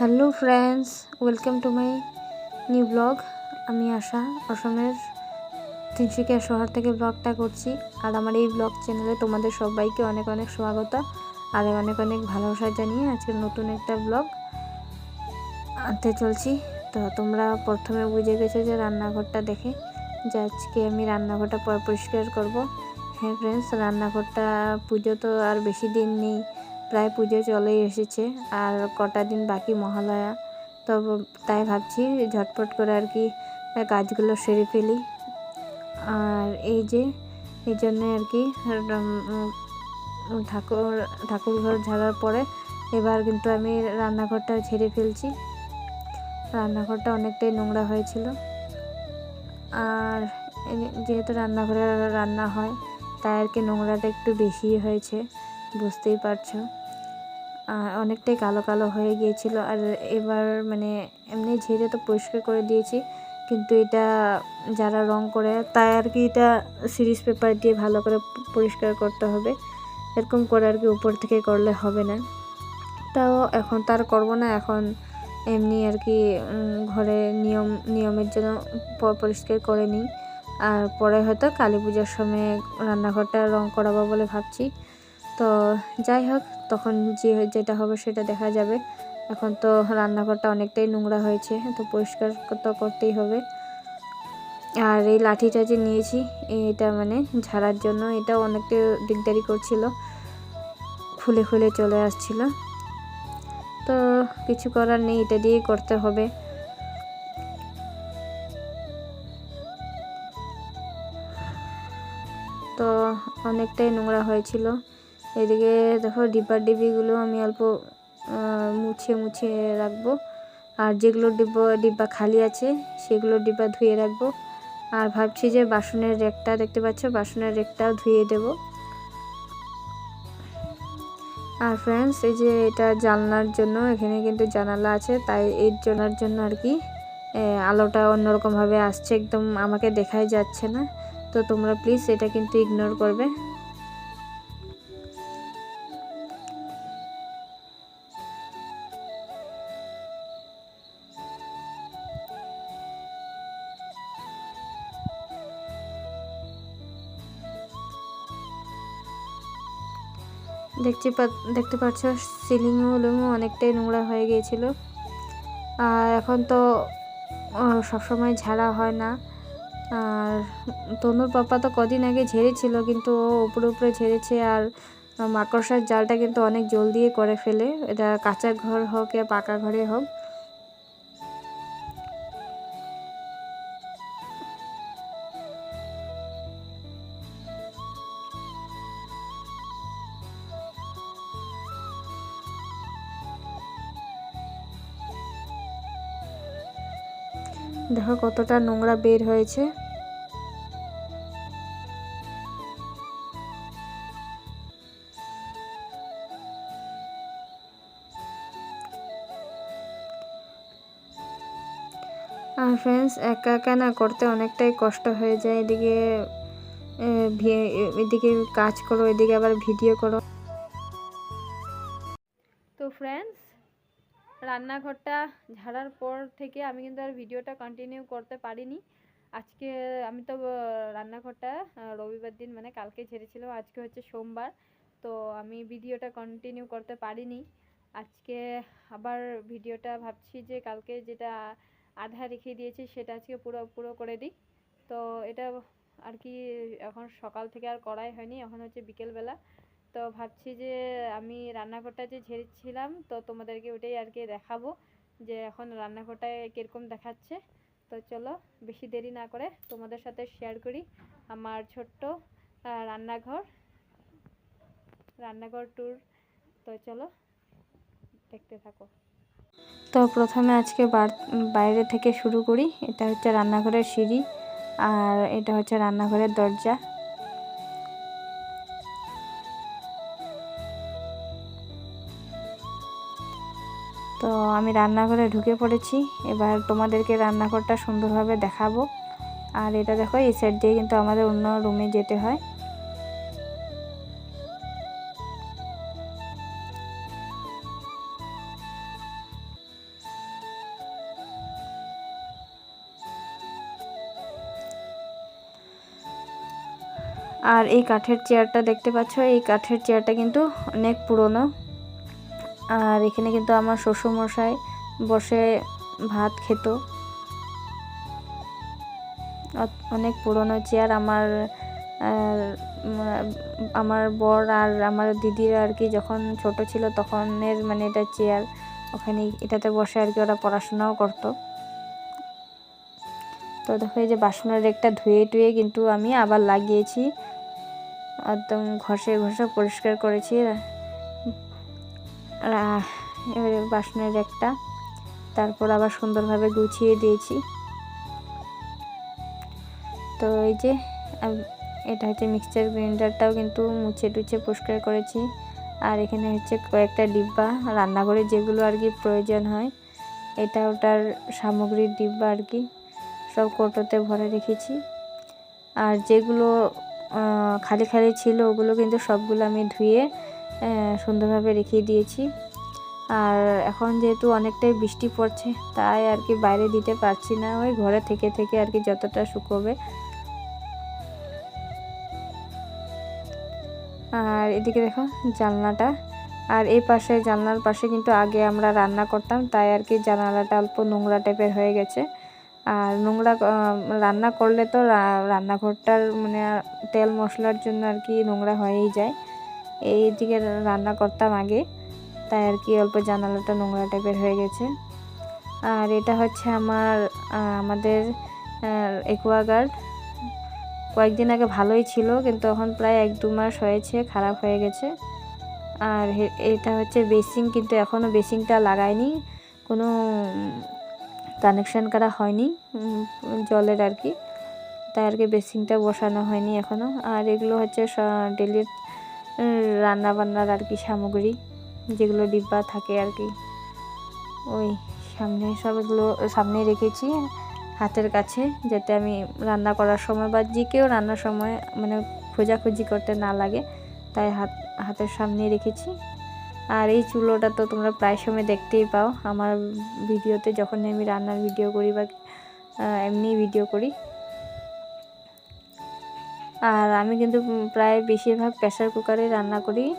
Hello friends, welcome to my new blog. আমি আশা, অসমের তিনশিকিয়া শহর থেকে ব্লগটা করছি। আর আমার এই ব্লগ চ্যানেলে তোমাদের সবাইকে অনেক অনেক স্বাগত আর অনেক অনেক ভালোবাসা জানিয়ে আজকে নতুন একটা ব্লগ আনতে চলছি। তো তোমরা প্রথমে বুঝে গেছো যে রান্নাঘরটা দেখে যে আজকে আমি রান্নাঘরটা পরিষ্কার করব। হ্যাঁ ফ্রেন্ডস, রান্নাঘরটা পুজো তো আর বেশি দিন নেই। প্রায় পুজো চলেই এসেছে। আর কটা দিন বাকি মহালয়া। তো তাই ভাবছি ঝটপট করে আর কি কাজগুলো সেরে ফেলি। আর এই যে, এই জন্যে আর কি ঠাকুর ঠাকুর ঘর ঝাড়ার পরে এবার কিন্তু আমি রান্নাঘরটা ঝেড়ে ফেলছি। রান্নাঘরটা অনেকটাই নোংরা হয়েছিল। আর যেহেতু রান্নাঘরে রান্না হয়, তাই আর কি নোংরাটা একটু বেশি হয়েছে। বুঝতেই পারছ। অনেকটাই কালো কালো হয়ে গিয়েছিল। আর এবার মানে এমনি ঝেড়ে তো পরিষ্কার করে দিয়েছি। কিন্তু এটা যারা রং করে, তাই আর কি এটা সিরিজ পেপার দিয়ে ভালো করে পরিষ্কার করতে হবে। এরকম করে আর কি উপর থেকে করলে হবে না। তাও এখন তার করব না। এখন এমনি আর কি ঘরে নিয়ম, নিয়মের জন্য পরিষ্কার করে নিই। আর পরে হয়তো কালী পূজার সময় রান্নাঘরটা রং করাবো বলে ভাবছি। তো যাই হোক, তখন যে যেটা হবে সেটা দেখা যাবে। এখন তো রান্নাঘরটা অনেকটাই নোংরা হয়েছে, তো পরিষ্কার তো করতেই হবে। আর এই লাঠিটা যে নিয়েছি, এটা মানে ঝাড়ার জন্য এটা অনেকটা দিকদারি করছিল। খুলে খুলে চলে আসছিল। তো কিছু করার নেই, এটা দিয়েই করতে হবে। তো অনেকটাই নোংরা হয়েছিল। এদিকে দেখো ডিব্বার ডিব্বিগুলো আমি অল্প মুছে মুছে রাখব। আর যেগুলো ডিব্বা ডিব্বা খালি আছে, সেগুলো ডিব্বা ধুয়ে রাখব। আর ভাবছি যে বাসনের রেকটা দেখতে পাচ্ছ, বাসনের রেকটাও ধুয়ে দেব। আর ফ্রেন্ডস এই যে এটা জানলার জন্য, এখানে কিন্তু জানালা আছে, তাই এর জন্যর জন্য আর কি আলোটা অন্যরকমভাবে আসছে, একদম আমাকে দেখাই যাচ্ছে না। তো তোমরা প্লিজ এটা কিন্তু ইগনোর করবে। দেখছি দেখতে পাচ্ছ, সিলিংও উলিংও অনেকটাই নোংরা হয়ে গিয়েছিল। আর এখন তো সবসময় ঝাড়া হয় না। আর তনুর পাপা তো কদিন আগে ঝেড়েছিল, কিন্তু ও উপরে উপরে ঝেড়েছে আর মাকড়সার জালটা কিন্তু অনেক জলদি করে ফেলে। এটা কাঁচা ঘর হোক বা পাকা ঘরে হোক। দেখো কতটা নোংরা বের হয়েছে। আর ফ্রেন্ডস একা একা না করতে অনেকটাই কষ্ট হয়ে যায়। এদিকে এদিকে কাজ করো, এদিকে আবার ভিডিও করো। রান্নাঘরটা ঝাড়ার পর থেকে আমি কিন্তু আর ভিডিওটা কন্টিনিউ করতে পারিনি। আজকে আমি তো রান্নাঘরটা রবিবার দিন মানে কালকে ঝেড়েছিলাম আজকে হচ্ছে সোমবার। তো আমি ভিডিওটা কন্টিনিউ করতে পারিনি। আজকে আবার ভিডিওটা ভাবছি যে কালকে যেটা আধা রেখে দিয়েছি সেটা আজকে পুরো পুরো করে দিই। তো এটা আর কি এখন সকাল থেকে আর করাই হয়নি, এখন হচ্ছে বিকেলবেলা। তো ভাবছি যে আমি রান্নাঘরটা যে ঝেড়েছিলাম, তো তোমাদেরকে ওটাই আর কি দেখাবো যে এখন রান্নাঘরটায় কীরকম দেখাচ্ছে। তো চলো, বেশি দেরি না করে তোমাদের সাথে শেয়ার করি আমার ছোট্ট রান্নাঘর রান্নাঘর ট্যুর তো চলো, দেখতে থাকো। তো প্রথমে আজকে বাইরে থেকে শুরু করি। এটা হচ্ছে রান্নাঘরের সিঁড়ি আর এটা হচ্ছে রান্নাঘরের দরজা। তো আমি রান্নাঘরে ঢুকে পড়েছি। এবার তোমাদেরকে রান্নাঘরটা সুন্দরভাবে দেখাবো। আর এটা দেখো, এই সাইড দিয়ে কিন্তু আমাদের অন্য রুমে যেতে হয়। আর এই কাঠের চেয়ারটা দেখতে পাচ্ছ, এই কাঠের চেয়ারটা কিন্তু অনেক পুরনো। আর এখানে কিন্তু আমার শ্বশুরমশাই বসে ভাত খেত। অনেক পুরনো চেয়ার আমার আমার বর আর আমার দিদির আর কি যখন ছোট ছিল তখনের মানে এটা চেয়ার ওখানে এটাতে বসে আর কি ওরা পড়াশোনাও করতো। তো দেখো এই যে বাসনের রেকটা ধুয়ে টুয়ে কিন্তু আমি আবার লাগিয়েছি। একদম ঘষে ঘষে পরিষ্কার করেছি। বাসনের একটা তারপর আবার সুন্দরভাবে গুছিয়ে দিয়েছি। তো এই যে এটা হচ্ছে মিক্সচার গ্রাইন্ডারটাও কিন্তু মুছে টুছে পরিষ্কার করেছি। আর এখানে হচ্ছে কয়েকটা ডিব্বা রান্নাঘরে যেগুলো আর কি প্রয়োজন হয়, এটা ওটার সামগ্রীর ডিব্বা আর কি সব কৌটোতে ভরে রেখেছি। আর যেগুলো খালি খালি ছিল ওগুলো কিন্তু সবগুলো আমি ধুয়ে সুন্দরভাবে রেখে দিয়েছি। আর এখন যেহেতু অনেকটাই বৃষ্টি পড়ছে, তাই আর কি বাইরে দিতে পারছি না। ওই ঘরে থেকে থেকে আর কি যতটা শুকোবে আর এদিকে দেখো জানলাটা। আর এই পাশে, জানলার পাশে কিন্তু আগে আমরা রান্না করতাম, তাই আর কি জানালাটা অল্প নোংরা টাইপের হয়ে গেছে। আর নোংরা রান্না করলে তো রান্নাঘরটার মানে তেল মশলার জন্য আর কি নোংরা হয়েই যায়। এই দিকে রান্না করতাম আগে। তাই আর কি অল্প জানালাটা নোংরা টাইপের হয়ে গেছে। আর এটা হচ্ছে আমার আমাদের একুয়াগার্ড কয়েকদিন আগে ভালোই ছিল, কিন্তু এখন প্রায় এক দু মাস হয়েছে, খারাপ হয়ে গেছে। আর এটা হচ্ছে বেসিং, কিন্তু এখনও বেসিংটা লাগায়নি কোনো কানেকশান করা হয়নি জলের আর কি। তাই আর কি বেসিংটা বসানো হয়নি এখনও আর এগুলো হচ্ছে ডেলি রান্না বান্নার আর কি সামগ্রী, যেগুলো ডিব্বা থাকে আর কি। ওই সামনে সব এগুলো সামনে রেখেছি হাতের কাছে, যাতে আমি রান্না করার সময় বা যে কেউ রান্নার সময় মানে খোঁজাখুঁজি করতে না লাগে, তাই হাত, হাতের সামনে রেখেছি। আর এই চুলোটা তো তোমরা প্রায় সময় দেখতেই পাও, আমার ভিডিওতে যখন আমি রান্নার ভিডিও করি বা এমনি ভিডিও করি আর আমি কিন্তু প্রায় বেশিরভাগ প্রেশার কুকারে রান্না করি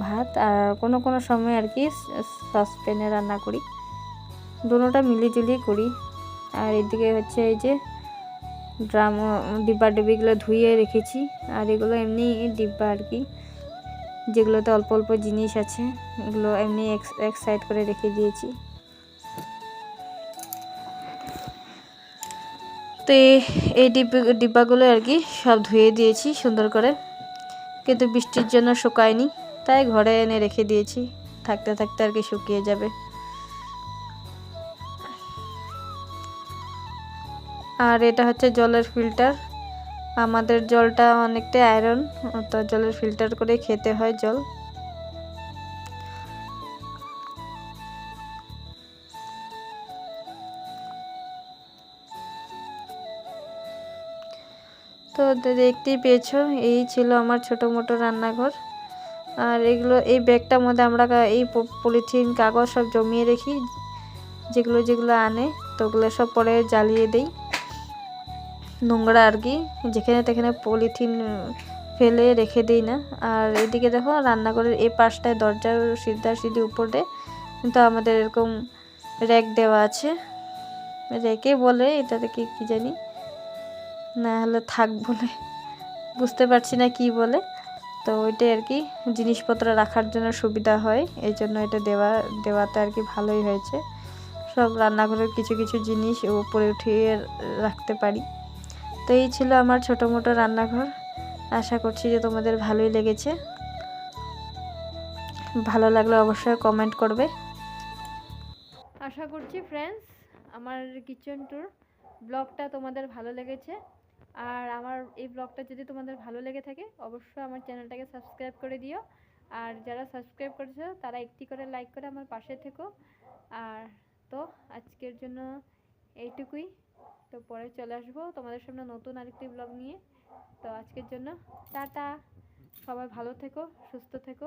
ভাত আর কোনো কোনো সময় আর কি সসপ্যানে রান্না করি। দুটোটা মিলিয়ে করি। আর এদিকে হচ্ছে এই যে ড্রাম, ডিব্বা ডিব্বিগুলো ধুয়ে রেখেছি। আর এগুলো এমনি ডিব্বা আর কি, যেগুলোতে অল্প অল্প জিনিস আছে, এগুলো এমনি এক- এক সাইড করে রেখে দিয়েছি। তো এই- ডিব্বা, ডিব্বাগুলো আর কি সব ধুয়ে দিয়েছি সুন্দর করে। কিন্তু বৃষ্টির জন্য শুকায়নি, তাই ঘরে এনে রেখে দিয়েছি। থাকতে থাকতে আর কি শুকিয়ে যাবে। আর এটা হচ্ছে জলের ফিল্টার। আমাদের জলটা অনেকটাই আয়রন, তো জলের ফিল্টার করে খেতে হয় জল। তো দেখতেই পেয়েছ, এই ছিল আমার ছোটো মোটো রান্নাঘর। আর এগুলো, এই ব্যাগটার মধ্যে আমরা এই পলিথিন, কাগজ সব জমিয়ে রেখি, যেগুলো যেগুলো আনে, তো ওগুলো সব পরে জ্বালিয়ে দেই। নোংরা আর কি, যেখানে তেখানে পলিথিন ফেলে রেখে দিই না। আর এদিকে দেখো, রান্নাঘরের এই পাশটায় দরজার সিদ্ধা সিদ্ধি উপরে কিন্তু আমাদের এরকম র্যাক দেওয়া আছে। র্যাকে বলে, এটাতে কি কি জানি। না হলে থাক বলে। বুঝতে পারছি না কি বলে। তো ওইটাই আর কি, জিনিসপত্র রাখার জন্য সুবিধা হয়, এই জন্য এটা দেওয়া, দেওয়াতে আর কি ভালোই হয়েছে। সব রান্নাঘরের কিছু কিছু জিনিস উপরে উঠিয়ে রাখতে পারি। তো এই ছিল আমার ছোটো মোটো রান্নাঘর। আশা করছি যে তোমাদের ভালোই লেগেছে। ভালো লাগলে অবশ্যই কমেন্ট করবে। আশা করছি ফ্রেন্ডস আমার কিচেন ট্যুর ব্লগটা তোমাদের ভালো লেগেছে। আর আমার এই ব্লগটা যদি তোমাদের ভালো লেগে থাকে, অবশ্যই আমার চ্যানেলটাকে সাবস্ক্রাইব করে দিও। আর যারা সাবস্ক্রাইব করেছ, তারা একটি করে লাইক করে আমার পাশে থেকো। আর তো, আজকের জন্য এইটুকুই। তো পরে চলে আসব তোমাদের সামনে নতুন আরেকটি ব্লগ নিয়ে। তো আজকের জন্য টাটা। সবাই ভালো থেকো, সুস্থ থেকো।